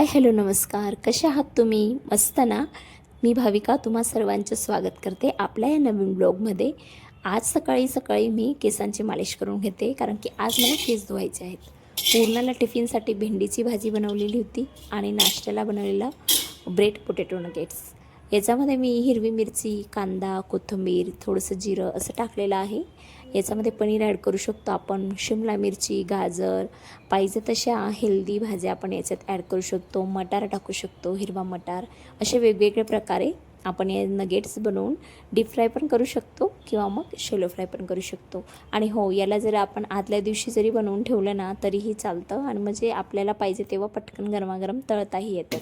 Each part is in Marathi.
हाय हॅलो नमस्कार. कसे आहात तुम्ही? मस्त ना मी भाविका तुम्हा सर्वांचं स्वागत करते आपल्या या नवीन ब्लॉगमध्ये. आज सकाळी सकाळी मी केसांची मालिश करून घेते कारण की आज मला केस धुवायचे आहेत. पूर्णाला टिफिनसाठी भेंडीची भाजी बनवलेली होती आणि नाश्त्याला बनवलेला ब्रेड पोटॅटो नगेट्स. याच्यामध्ये मी हिरवी मिरची कांदा कोथिंबीर थोडंसं जिरं असं टाकलेलं आहे. याच्यामध्ये पनीर ॲड करू शकतो आपण शिमला मिरची गाजर पाहिजे तशा हेल्दी भाज्या आपण याच्यात ॲड करू शकतो मटार टाकू शकतो हिरवा मटार असे वेगवेगळे प्रकारे आपण या नगेट्स बनवून डीप फ्राय पण करू शकतो किंवा मग शेलो फ्राय पण करू शकतो. आणि हो याला जर आपण आदल्या दिवशी जरी बनवून ठेवलं ना तरीही चालतं. आणि म्हणजे आपल्याला पाहिजे तेव्हा पटकन गरमागरम तळताही येतं.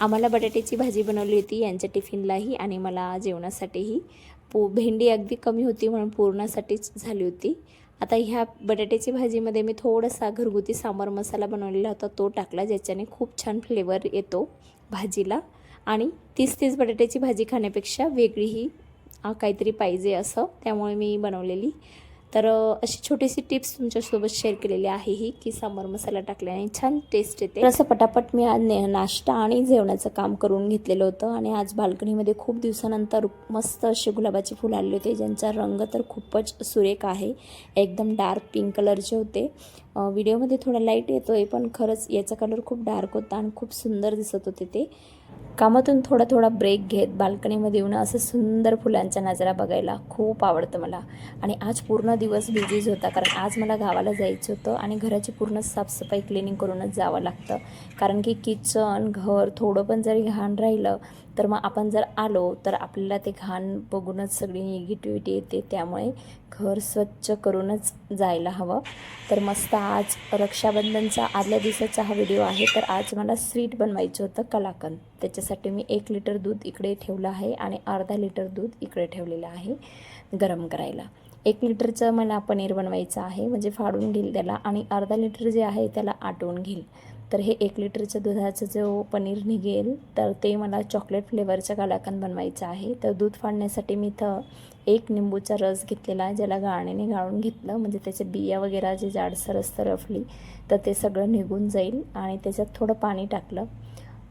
आम्हाला बटाट्याची भाजी बनवली होती यांच्या टिफिनलाही आणि मला जेवणासाठीही. पो भेंडी अगदी कमी होती म्हणून पूर्णासाठीच झाली होती. आता ह्या बटाट्याची भाजीमध्ये मी थोडासा घरगुती सांबार मसाला बनवलेला होता तो टाकला ज्याच्याने खूप छान फ्लेवर येतो भाजीला. आणि तीच तीच बटाट्याची भाजी खाण्यापेक्षा वेगळीही काहीतरी पाहिजे असं त्यामुळे मी बनवलेली. तर अशी छोटीशी टिप्स तुमच्यासोबत शेअर केलेली आहे ही की सांबार मसाला टाकल्याने छान टेस्ट येते. असं पटापट मी आज ने नाश्ता आणि जेवणाचं काम करून घेतलेलं होतं आणि आज बाल्कनीमध्ये खूप दिवसानंतर मस्त असे गुलाबाचे फुल आले होते ज्यांचा रंग तर खूपच सुरेख आहे. एकदम डार्क पिंक कलरचे होते. व्हिडिओमध्ये थोडा लाइट येतो आहे पण खरंच याचा कलर खूप डार्क होता आणि खूप सुंदर दिसत होते ते. कामातून थोडा थोडा ब्रेक घेत बाल्कनीमध्ये येऊन असं सुंदर फुलांच्या नजरा बघायला खूप आवडतं मला. आणि आज पूर्ण दिवस बिझीच होता कारण आज मला गावाला जायचं होतं आणि घराची पूर्ण साफसफाई क्लिनिंग करूनच जावं लागतं. कारण की किचन घर थोडं पण जरी घाण राहिलं तर मग आपण जर आलो तर आपल्याला ते घाण बघूनच सगळी निगेटिव्हिटी येते. त्यामुळे घर स्वच्छ करूनच जायला हवं. तर मस्त आज रक्षाबंधनचा आदल्या दिवसाचा हा व्हिडिओ आहे. तर आज मला स्वीट बनवायचं होतं कलाकंद. त्याच्यासाठी मी एक लिटर दूध इकडे ठेवलं आहे आणि अर्धा लिटर दूध इकडे ठेवलेलं आहे गरम करायला. एक लिटरचं मला पनीर बनवायचं आहे म्हणजे फाडून घेईल त्याला आणि अर्धा लिटर जे आहे त्याला आटवून घेईल. तर हे एक लिटरचं दुधाचं जो पनीर निघेल तर ते मला चॉकलेट फ्लेवरचं कलाकंद बनवायचं आहे. तर दूध फाडण्यासाठी मी इथं एक निंबूचा रस घेतलेला आहे ज्याला गाळणीने गाळून घेतलं. म्हणजे त्याचे बिया वगैरे जे जाडसर असतं रफली तर ते सगळं निघून जाईल. आणि त्याच्यात थोडं पाणी टाकलं.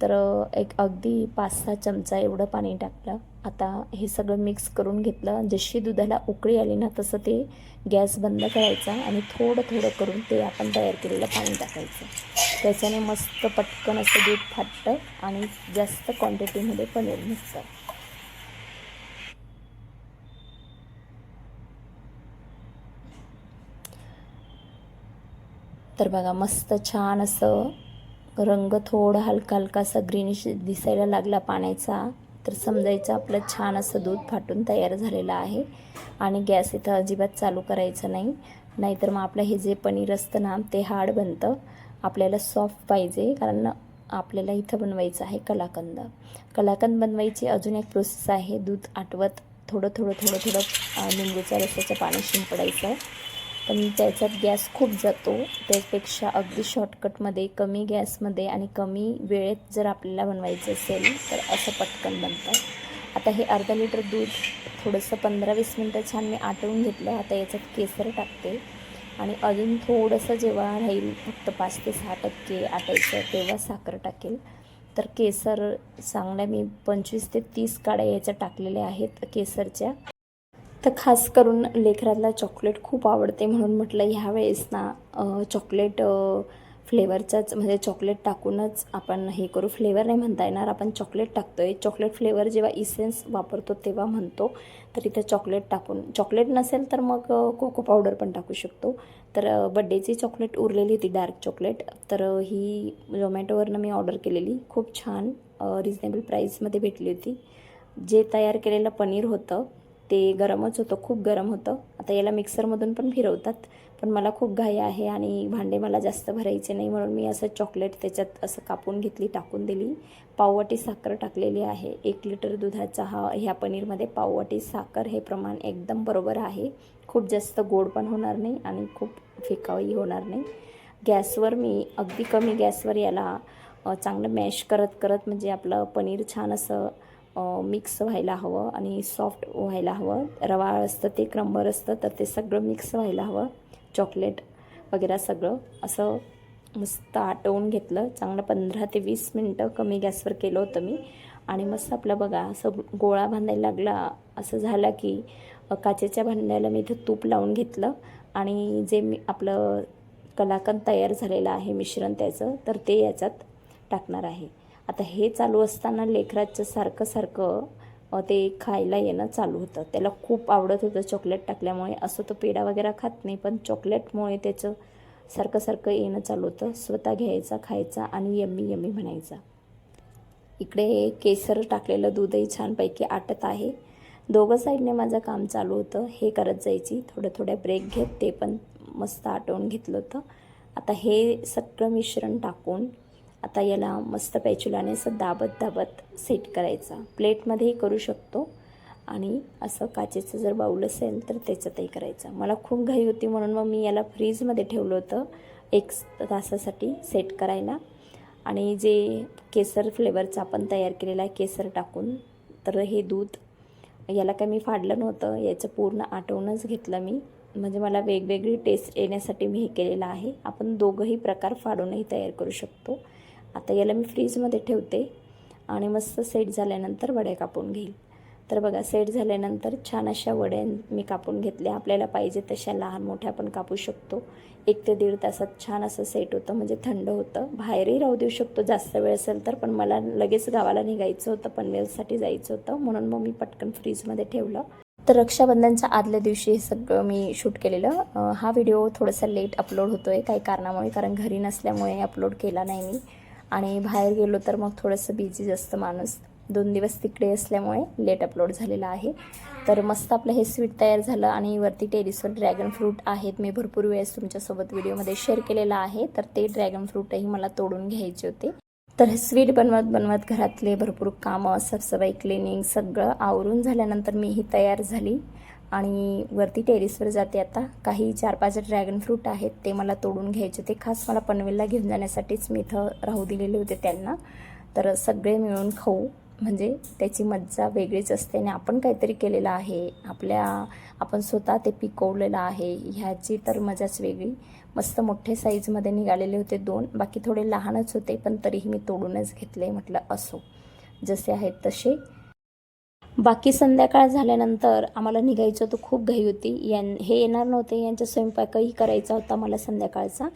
तर एक अगदी पाच सहा चमचा एवढं पाणी टाकलं. आता हे सगळं मिक्स करून घेतलं. जशी दुधाला उकळी आली ना तसं ते गॅस बंद करायचा आणि थोडं थोडं करून ते आपण तयार केलेलं पाणी टाकायचं. त्याच्याने मस्त पटकन असं दूध फाटतं आणि जास्त क्वांटिटीमध्ये पनीर निघतं. तर बघा मस्त छान असं रंग थोडा हलका हलकासा ग्रीनिश दिसायला लागला पाण्याचा. तर समजायचं आपलं छान असं दूध फाटून तयार झालेलं आहे. आणि गॅस इथं अजिबात चालू करायचं नाही. नाहीतर मग आपलं हे जे पनीर असतं ना ते हार्ड बनतं. आपल्याला सॉफ्ट पाहिजे कारण आपल्याला इथं बनवायचं आहे कलाकंद. कलाकंद बनवायची अजून एक प्रोसेस आहे. दूध आटवत थोडं थोडं थोडं थोडं लिंबूच्या रसाचं पाणी शिंपडायचं. पण त्याच्यात गॅस खूप जातो. त्यापेक्षा अगदी शॉर्टकटमध्ये कमी गॅसमध्ये आणि कमी वेळेत जर आपल्याला बनवायचं असेल तर असं पटकन बनतं. आता हे अर्धा लिटर दूध थोडंसं पंधरा वीस मिनटं छान मी आटवून घेतलं. आता याच्यात केसर टाकते. आणि अजून थोडंसं जेव्हा राहील फक्त पाच ते सहा टक्के आटायचं तेव्हा साखर टाकेल. तर केसर चांगल्या मी पंचवीस ते तीस काड्या याच्या टाकलेल्या आहेत केसरच्या. तर खास करून लेखरातला चॉकलेट खूप आवडते म्हणून म्हटलं ह्यावेळेस ना चॉकलेट फ्लेवरचाच म्हणजे चॉकलेट टाकूनच आपण हे करू. फ्लेवर नाही म्हणता येणार आपण चॉकलेट टाकतो आहे चॉकलेट फ्लेवर जेव्हा इसेन्स वापरतो तेव्हा म्हणतो. तर इथं चॉकलेट टाकून चॉकलेट नसेल तर मग कोको पावडर पण टाकू शकतो. तर बड्डेची चॉकलेट उरलेली होती डार्क चॉकलेट तर ही झोमॅटोवरनं मी ऑर्डर केलेली. खूप छान रिजनेबल प्राईसमध्ये भेटली होती. जे तयार केलेलं पनीर होतं ते गरमच होतं खूप गरम होतं. आता याला मिक्सरमधून पण फिरवतात पण मला खूप घाई आहे आणि भांडे मला जास्त भरायचे नाही म्हणून मी असं चॉकलेट त्याच्यात असं कापून घेतली टाकून दिली. पाववाटी साखर टाकलेली आहे एक लिटर दुधाचा हा ह्या पनीरमध्ये पाववाटी साखर हे प्रमाण एकदम बरोबर आहे. खूप जास्त गोड पण होणार नाही आणि खूप फिकावही होणार नाही. गॅसवर मी अगदी कमी गॅसवर याला चांगलं मॅश करत करत म्हणजे आपलं पनीर छान असं मिक्स व्हायला हवं आणि सॉफ्ट व्हायला हवं. रवा असतं ते क्रंबर असतं तर ते सगळं मिक्स व्हायला हवं. चॉकलेट वगैरे सगळं. असं मस्त आटवून घेतलं. चांगलं पंधरा ते वीस मिनटं कमी गॅसवर केलं होतं मी. आणि मस्त आपलं बघा असं गोळा बांधायला लागला. असं झालं की काचेच्या भांड्याला मी इथं तूप लावून घेतलं. आणि जे मी आपलं कलाकंद तयार झालेलं आहे मिश्रण त्याचं तर ते याच्यात टाकणार आहे. आता हे चालू असताना लेकराचं सारखं सारखं ते खायला येणं चालू होतं. त्याला खूप आवडत होतं चॉकलेट टाकल्यामुळे. असं तो पेढा वगैरे खात नाही पण चॉकलेटमुळे त्याचं सारखं सारखं येणं चालू होतं. स्वतः घ्यायचा खायचा आणि यम्मी यम्मी म्हणायचा. इकडे केसर टाकलेलं दूधही छानपैकी आटत आहे. दोघं साईडने माझं काम चालू होतं. हे करत जायची. थोडं थोड्या ब्रेक घेत ते पण मस्त आटवून घेतलं होतं. आता हे सगळं मिश्रण टाकून आता याला मस्त पॅचुलाने असं दाबत दाबत सेट करायचा. प्लेटमध्येही करू शकतो. आणि असं काचेचं जर बाऊल असेल तर त्याच्यातही करायचं. मला खूप घाई होती म्हणून मग मी याला फ्रीजमध्ये ठेवलं होतं. एक तासासाठी सेट करायला. आणि जे केसर फ्लेवरचं आपण तयार केलेला आहे केसर टाकून तर हे दूध याला काय मी फाडलं नव्हतं. याचं पूर्ण आटवूनच घेतलं मी. म्हणजे मला वेगवेगळी टेस्ट येण्यासाठी मी हे केलेलं आहे. आपण दोघंही प्रकार फाडूनही तयार करू शकतो. आता याला मी फ्रीजमध्ये ठेवते आणि मस्त सेट झाल्यानंतर वड्या कापून घेईल. तर बघा सेट झाल्यानंतर छान अशा वड्या मी कापून घेतल्या. आपल्याला पाहिजे तशा लहान मोठ्या आपण कापू शकतो. एक ते दीड तासात छान असं सेट होतं म्हणजे थंड होतं. बाहेरही राहू देऊ शकतो जास्त वेळ असेल तर पण मला लगेच गावाला निघायचं होतं पनवेलसाठी जायचं होतं. म्हणून मग मी पटकन फ्रीजमध्ये ठेवलं. तर रक्षाबंधनच्या आदल्या दिवशी हे सगळं मी शूट केलेलं. हा व्हिडिओ थोडासा लेट अपलोड होतो आहे काही कारणामुळे कारण घरी नसल्यामुळे अपलोड केला नाही मी. आणि बाहेर गेलो तर मग थोडंसं बिझी असतं माणूस. दोन दिवस तिकडे असल्यामुळे लेट अपलोड झालेला आहे. तर मस्त आपलं हे स्वीट तयार झालं आणि वरती टेरिसवर ड्रॅगन फ्रूट आहेत. मी भरपूर वेळेस तुमच्यासोबत व्हिडिओमध्ये शेअर केलेला आहे. तर ते ड्रॅगन फ्रूटही मला तोडून घ्यायचे होते. तर हे स्वीट बनवत बनवत घरातले भरपूर कामं साफसफाई क्लिनिंग सगळं आवरून झाल्यानंतर मी ही तयार झाली. आणि वरती टेरेसवर जाते आता. काही चार पाच ड्रॅगन फ्रूट आहेत ते मला तोडून घ्यायचे. ते खास मला पनवेलला घेऊन जाण्यासाठीच मी इथं राहू दिलेले होते त्यांना. तर सगळे मिळून खाऊ. म्हणजे त्याची मज्जा वेगळीच असते आणि आपण काहीतरी केलेलं आहे. आपल्या आपण स्वतः ते पिकवलेलं आहे. ह्याची तर मजाच वेगळी. मस्त मोठे साईजमध्ये निघालेले होते दोन. बाकी थोडे लहानच होते पण तरीही मी तोडूनच घेतले म्हटलं असो. जसे आहेत तसे. बाकी संध्याकाळ झाल्यानंतर आम्हाला निघायचं होतं. खूप घाई होती. यां हे येणार नव्हते. यांचा स्वयंपाकही करायचा होता मला संध्याकाळचा.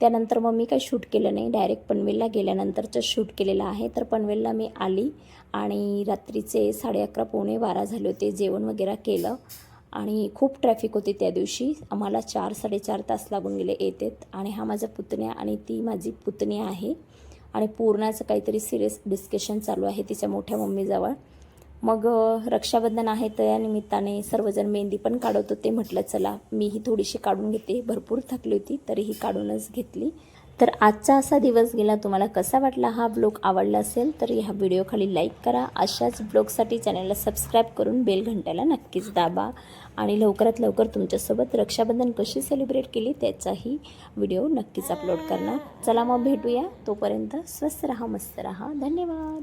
त्यानंतर मग मी काही शूट केलं नाही. डायरेक्ट पनवेलला गेल्यानंतरचं शूट केलेलं आहे. तर पनवेलला मी आली आणि रात्रीचे साडे अकरा पावणे बारा झाले होते. जेवण वगैरे केलं आणि खूप ट्रॅफिक होती त्या दिवशी. आम्हाला चार साडेचार तास लागून गेले येतेत. आणि हा माझा पुतण्या आणि ती माझी पुतणी आहे. आणि पूर्णाचं काहीतरी सिरियस डिस्कशन चालू आहे तिच्या मोठ्या मम्मीजवळ. मग रक्षाबंधन आहे तर या निमित्ताने सर्वजण मेहंदी पण काढत होते म्हटलं चला मीही थोडीशी काढून घेते. भरपूर थकली होती तरीही काढूनच घेतली. तर आजचा असा दिवस गेला. तुम्हाला कसा वाटला हा ब्लॉग? आवडला असेल तर ह्या व्हिडिओखाली लाईक करा. अशाच ब्लॉगसाठी चॅनलला सबस्क्राईब करून बेल घंट्याला नक्कीच दाबा. आणि लवकरात लवकर तुमच्यासोबत रक्षाबंधन कशी सेलिब्रेट केली त्याचाही व्हिडिओ नक्कीच अपलोड करणार. चला मग भेटूया. तोपर्यंत स्वस्त रहा मस्त रहा. धन्यवाद.